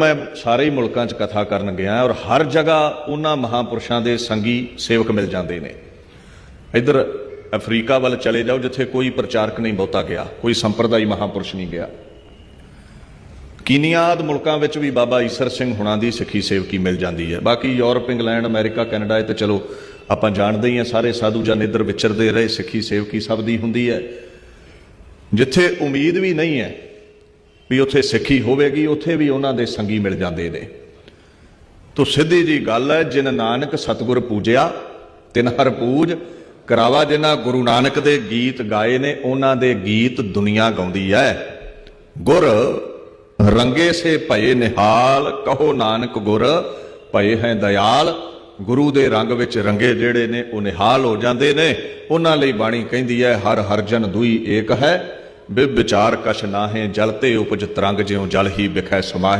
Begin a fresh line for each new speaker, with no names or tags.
ਮੈਂ ਸਾਰੇ ਮੁਲਕਾਂ 'ਚ ਕਥਾ ਕਰਨ ਗਿਆ ਔਰ ਹਰ ਜਗ੍ਹਾ ਉਹਨਾਂ ਮਹਾਪੁਰਸ਼ਾਂ ਦੇ ਸੰਗੀ ਸੇਵਕ ਮਿਲ ਜਾਂਦੇ ਨੇ। ਇੱਧਰ ਅਫਰੀਕਾ ਵੱਲ ਚਲੇ ਜਾਓ, ਜਿੱਥੇ ਕੋਈ ਪ੍ਰਚਾਰਕ ਨਹੀਂ ਬਹੁਤਾ ਗਿਆ, ਕੋਈ ਸੰਪਰਦਾਈ ਮਹਾਪੁਰਸ਼ ਨਹੀਂ ਗਿਆ। ਕੀਨੀਆ ਆਦਿ ਮੁਲਕਾਂ ਵਿੱਚ ਵੀ ਬਾਬਾ ਈਸਰ ਸਿੰਘ ਹੁਣਾਂ ਦੀ ਸਿੱਖੀ ਸੇਵਕੀ ਮਿਲ ਜਾਂਦੀ ਹੈ। ਬਾਕੀ ਯੂਰਪ, ਇੰਗਲੈਂਡ, ਅਮਰੀਕਾ, ਕੈਨੇਡਾ, ਇਹ ਤਾਂ ਚਲੋ ਆਪਾਂ ਜਾਣਦੇ ਹੀ ਆ ਸਾਰੇ ਸਾਧੂ ਜਨ ਇੱਧਰ ਵਿਚਰਦੇ ਰਹੇ, ਸਿੱਖੀ ਸੇਵਕੀ ਸਭ ਦੀ ਹੁੰਦੀ ਹੈ। ਜਿੱਥੇ ਉਮੀਦ ਵੀ ਨਹੀਂ ਹੈ ਵੀ ਉੱਥੇ ਸਿੱਖੀ ਹੋਵੇਗੀ, ਉੱਥੇ ਵੀ ਉਹਨਾਂ ਦੇ ਸੰਗੀ ਮਿਲ ਜਾਂਦੇ ਨੇ। ਤੋ ਸਿੱਧੀ ਜੀ ਗੱਲ ਹੈ, ਜਿਨ ਨਾਨਕ ਸਤਿਗੁਰ ਪੂਜਿਆ, ਤਿਨ ਹਰ ਪੂਜ, ਕਰਾਵਾ ਜਿਨ੍ਹਾਂ ਗੁਰੂ ਨਾਨਕ ਦੇ ਗੀਤ ਗਾਏ ਨੇ, ਉਹਨਾਂ ਦੇ ਗੀਤ ਦੁਨੀਆ ਗਾਉਂਦੀ ਹੈ। ਗੁਰ, ਰੰਗੇ ਸੇ ਭਏ ਨਿਹਾਲ, ਕਹੋ ਨਾਨਕ ਗੁਰ, ਭਏ ਹੈ ਦਇਆਲ। ਗੁਰੂ ਦੇ ਰੰਗ ਵਿੱਚ ਰੰਗੇ ਜਿਹੜੇ ਨੇ, ਉਹ ਨਿਹਾਲ ਹੋ ਜਾਂਦੇ ਨੇ। ਉਹਨਾਂ ਲਈ ਬਾਣੀ ਕਹਿੰਦੀ ਹੈ, ਹਰ ਹਰਜਨ ਦੁਈ ਏਕ ਹੈ। ਬਿ ਵਿਚਾਰ ਕਛ ਨਾਹੇ ਜਲ ਤੇ ਉਪਜ ਤਰੰਗ ਜਿਉ ਜਲ ਹੀ ਵਿਖੈ ਸਮਾਹੇ।